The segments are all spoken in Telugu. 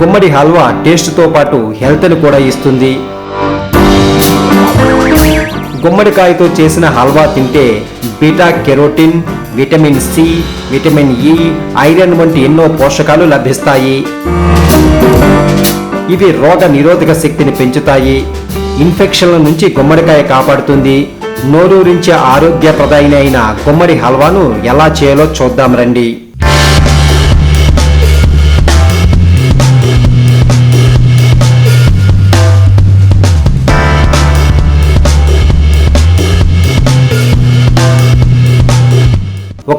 గుమ్మడి హల్వా టేస్ట్తో పాటు హెల్త్ని కూడా ఇస్తుంది. గుమ్మడికాయతో చేసిన హల్వా తింటే beta carotene vitamin C vitamin E iron వంటి ఎన్నో పోషకాలు లభిస్తాయి. ఇవి రోగ నిరోధక శక్తిని పెంచుతాయి. ఇన్ఫెక్షన్ల నుంచి గుమ్మడికాయ కాపాడుతుంది. నోరూరించే ఆరోగ్యప్రదాయిని అయిన గుమ్మడి హల్వాను ఎలా చేయాలో చూద్దాం రండి.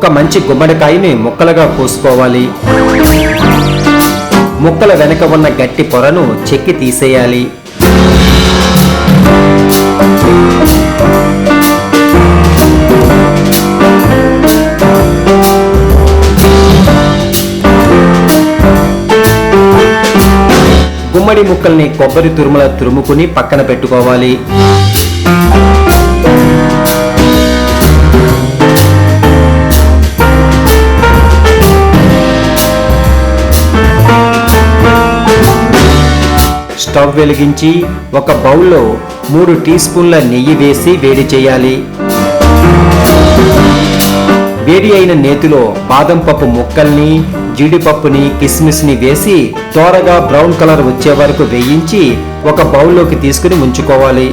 ఒక మంచి గుమ్మడికాయని ముక్కలుగా కోసుకోవాలి. ముక్కల వెనక ఉన్న గట్టి పొరను చెక్కి తీసేయాలి. గుమ్మడి ముక్కల్ని కొబ్బరి తురుముల తురుముకుని పక్కన పెట్టుకోవాలి. స్టవ్ వెలిగించి ఒక బౌల్లో మూడు టీ స్పూన్ల నెయ్యి వేసి వేడి చేయాలి. వేడి అయిన నేతిలో బాదం పప్పు ముక్కల్ని జీడిపప్పుని కిస్మిస్ని వేసి త్వరగా బ్రౌన్ కలర్ వచ్చే వరకు వేయించి ఒక బౌల్లోకి తీసుకుని ఉంచుకోవాలి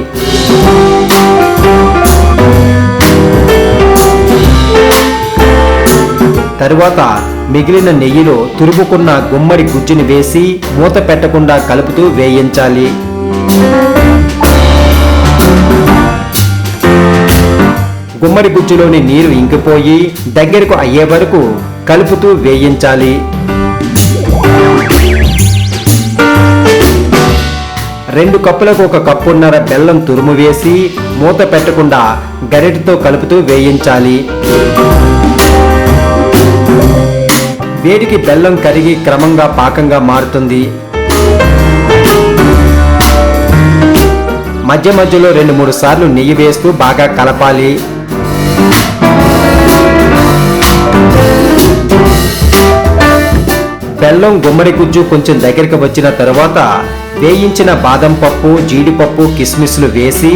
తరువాత మిగిలిన నెయ్యిలో తురుముకున్న గుమ్మడి గుజ్జుని వేసి మూత పెట్టకుండా కలుపుతూ వేయించాలి. గుమ్మడి గుజ్జులోని నీరు ఇంకిపోయి దగ్గరకు అయ్యే వరకు కలుపుతూ వేయించాలి. రెండు కప్పులకు ఒక కప్పున్నర బెల్లం తురుము వేసి మూత పెట్టకుండా గరిటతో కలుపుతూ వేయించాలి. వేడికి బెల్లం కరిగి క్రమంగా పాకంగా మారుతుంది. మధ్య మధ్యలో రెండు మూడు సార్లు నెయ్యి వేస్తూ బాగా కలపాలి. బెల్లం గుమ్మడి గుజ్జు కొంచెం దగ్గరికి వచ్చిన తర్వాత వేయించిన బాదం పప్పు జీడిపప్పు కిస్మిస్లు వేసి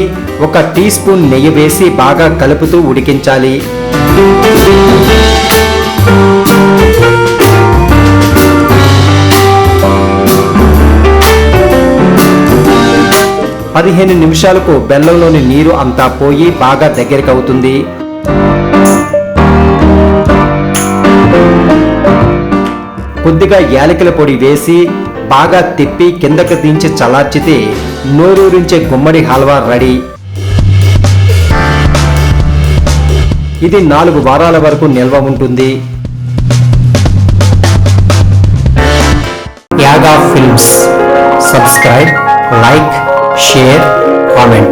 ఒక టీ స్పూన్ నెయ్యి వేసి బాగా కలుపుతూ ఉడికించాలి. పదిహేను నిమిషాలకు బెల్లంలోని నీరు అంతా పోయి బాగా దగ్గరికి అవుతుంది కొద్దిగా యాలకుల పొడి వేసి బాగా తిప్పి కిందకి దించి చల్లార్చితే నోరూరించే గుమ్మడి హల్వా రెడీ. ఇది నాలుగు వారాల వరకు నిల్వ ఉంటుంది. యాగా films. Subscribe like share, comment.